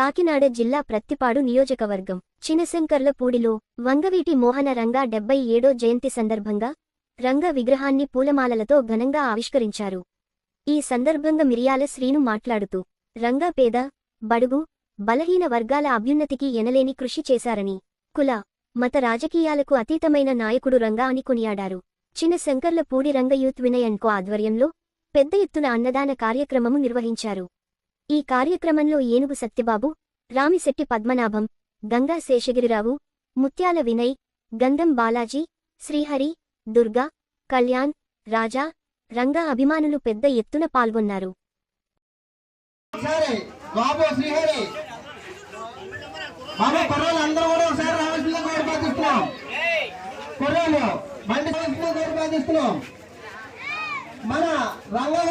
కాకినాడ జిల్లా ప్రత్తిపాడు నియోజకవర్గం. చినశంకర్లపూడిలో వంగవీటి మోహన రంగా డెబ్బై ఏడో జయంతి సందర్భంగా రంగ విగ్రహాన్ని పూలమాలలతో ఘనంగా ఆవిష్కరించారు. ఈ సందర్భంగా మిరియాల శ్రీను మాట్లాడుతూ రంగా పేద బడుగు బలహీన వర్గాల అభ్యున్నతికి ఎనలేని కృషి చేశారని కుల మత రాజకీయాలకు అతీతమైన నాయకుడు రంగా అని కొనియాడారు. చిన్న శంకర్లపూడి రంగ యూత్ వినయన్కో ఆధ్వర్యంలో పెద్ద ఎత్తున అన్నదాన కార్యక్రమము నిర్వహించారు. ఈ కార్యక్రమంలో ఏనుగు సత్యబాబు రామిశెట్టి పద్మనాభం గంగా శేషగిరిరావు ముత్యాల వినయ్ గంధం బాలాజీ శ్రీహరి దుర్గా కళ్యాణ్ రాజా రంగా అభిమానులు పెద్ద ఎత్తున పాల్గొన్నారు. మన బాబు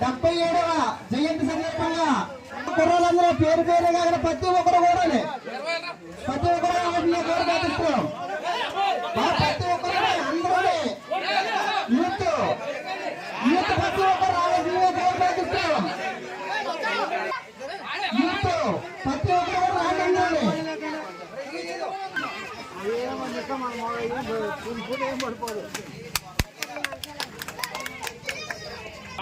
డెబ్బై ఏడవ జయంతి సందర్భంగా కుర్రాలందరూ పేరు పేరుగా అక్కడ ప్రతి ఒక్కరు కూడా ప్రతి ఒక్కరు రావాల్సిందిగా ప్రతి ఒక్కరు అందరూ యూత్ యూత్ ప్రతి ఒక్కరు రావాల్సిందిగా యూత్ ప్రతి ఒక్కరు రాగండి మన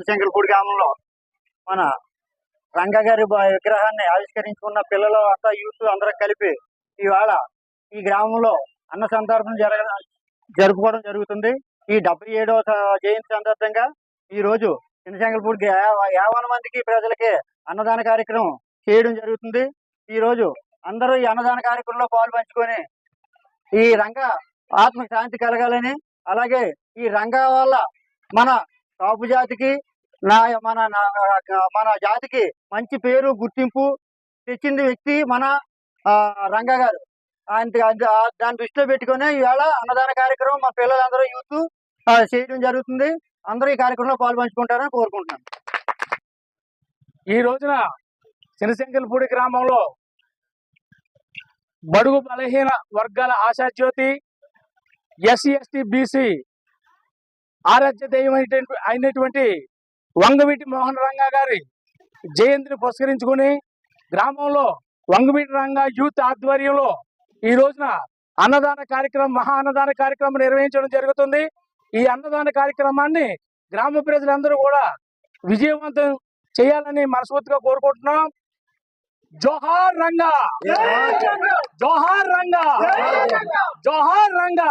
రంగ గారి రంగగారి విగ్రహాన్ని ఆవిష్కరించుకున్న పిల్లలు అంతా యూత్ అందరం కలిపి ఇవాళ ఈ గ్రామంలో అన్న సందర్భం జరగ జరుపుకోవడం జరుగుతుంది. ఈ డెబ్బై ఏడవ స- జయంతి సందర్భంగా ఈ రోజు చంద్రశంకరపూడి యావన మందికి ప్రజలకి అన్నదాన కార్యక్రమం చేయడం జరుగుతుంది. ఈ రోజు అందరూ ఈ అన్నదాన కార్యక్రమంలో పాలు పంచుకొని ఈ రంగ ఆత్మ శాంతి కలగాలని అలాగే ఈ రంగ వల్ల మన కాపు జాతికి నా మన మన జాతికి మంచి పేరు గుర్తింపు తెచ్చింది వ్యక్తి మన ఆ, రంగ గారు. ఆయన దృష్టిలో పెట్టుకొని ఈవేళ అన్నదాన కార్యక్రమం మా పిల్లలందరూ యూత్ చేయడం జరుగుతుంది. అందరూ ఈ కార్యక్రమంలో పాల్పంచుకుంటారని కోరుకుంటున్నాను. ఈ రోజున చినశంకల్పూడి గ్రామంలో బడుగు బలహీన వర్గాల ఆశాజ్యోతి ఎస్సీ ఎస్టీ బీసీ ఆరాధ్య దైవం అయినటువంటి- అయినటువంటి వంగవీటి మోహన్ రంగా గారి జయంతిని పురస్కరించుకుని గ్రామంలో వంగవీటి రంగా యూత్ ఆధ్వర్యంలో ఈ రోజున అన్నదాన కార్యక్రమం మహా అన్నదాన కార్యక్రమం నిర్వహించడం జరుగుతుంది. ఈ అన్నదాన కార్యక్రమాన్ని గ్రామ ప్రజలందరూ కూడా విజయవంతం చేయాలని మనస్ఫూర్తిగా కోరుకుంటున్నాం. జోహార్ రంగా! జోహార్ రంగా! జోహార్ రంగా!